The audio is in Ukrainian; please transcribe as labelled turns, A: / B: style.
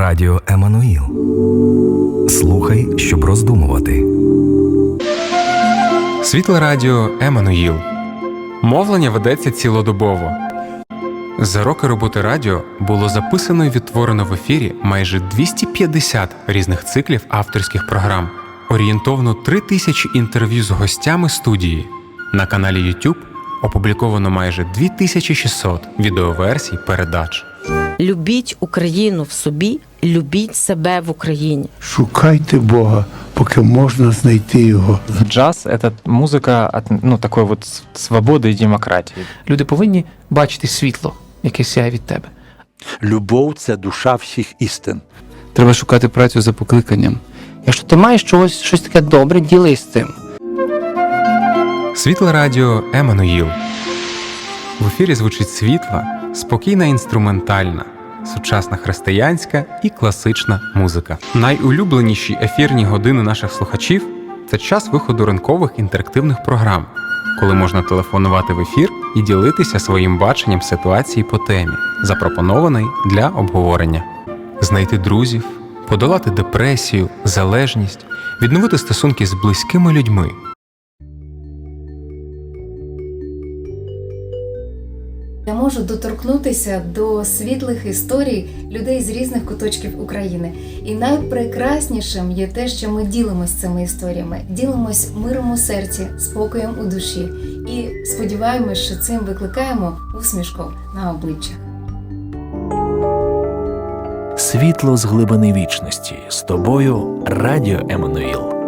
A: Радіо Еммануїл. Слухай, щоб роздумувати.
B: Світле радіо Еммануїл. Мовлення ведеться цілодобово. За роки роботи радіо було записано і відтворено в ефірі майже 250 різних циклів авторських програм, орієнтовно 3 тисячі інтерв'ю з гостями студії. На каналі YouTube опубліковано майже 2600 відеоверсій передач.
C: Любіть Україну в собі, любіть себе в Україні.
D: Шукайте Бога, поки можна знайти його.
E: Джаз это музыка от ну такой вот с- свободы и демократии.
F: Люди повинні бачити світло, яке сяє від тебе.
G: Любов це душа всіх істин.
H: Треба шукати працю за покликанням.
F: Якщо ти маєш чогось, щось таке добре, ділись цим.
B: Світле радіо Еммануїл. В ефірі звучить світла, спокійна інструментальна, сучасна християнська і класична музика. Найулюбленіші ефірні години наших слухачів це час виходу ранкових інтерактивних програм, коли можна телефонувати в ефір і ділитися своїм баченням ситуації по темі, запропонованої для обговорення, знайти друзів, подолати депресію, залежність, відновити стосунки з близькими людьми.
I: Я можу доторкнутися до світлих історій людей з різних куточків України. І найпрекраснішим є те, що ми ділимось цими історіями, ділимось миром у серці, спокоєм у душі. І сподіваємось, що цим викликаємо усмішку на обличчях.
J: Світло з глибини вічності з тобою Радіо Еммануїл.